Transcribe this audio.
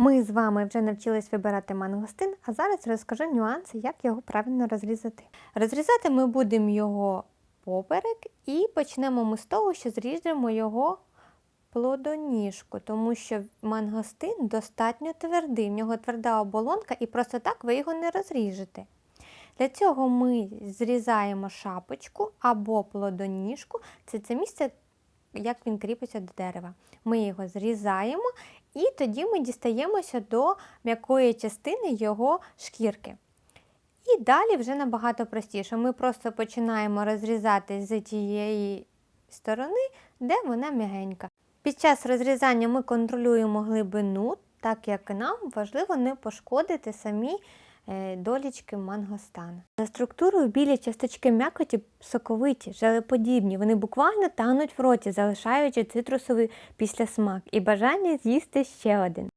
Ми з вами вже навчились вибирати мангостин, а зараз розкажу нюанси, як його правильно розрізати. Розрізати ми будемо його поперек і почнемо ми з того, що зріжемо його плодоніжку, тому що мангостин достатньо твердий, в нього тверда оболонка і просто так ви його не розріжете. Для цього ми зрізаємо шапочку або плодоніжку, це це місце, як він кріпиться до дерева. Ми його зрізаємо і тоді ми дістаємося до м'якої частини його шкірки. І далі вже набагато простіше. Ми просто починаємо розрізати з тієї сторони, де вона м'ягенька. Під час розрізання ми контролюємо глибину, так як нам важливо не пошкодити самі долічки мангостана. За структурою білі часточки м'якоті соковиті, желеподібні. Вони буквально тануть в роті, залишаючи цитрусовий післясмак і бажання з'їсти ще один.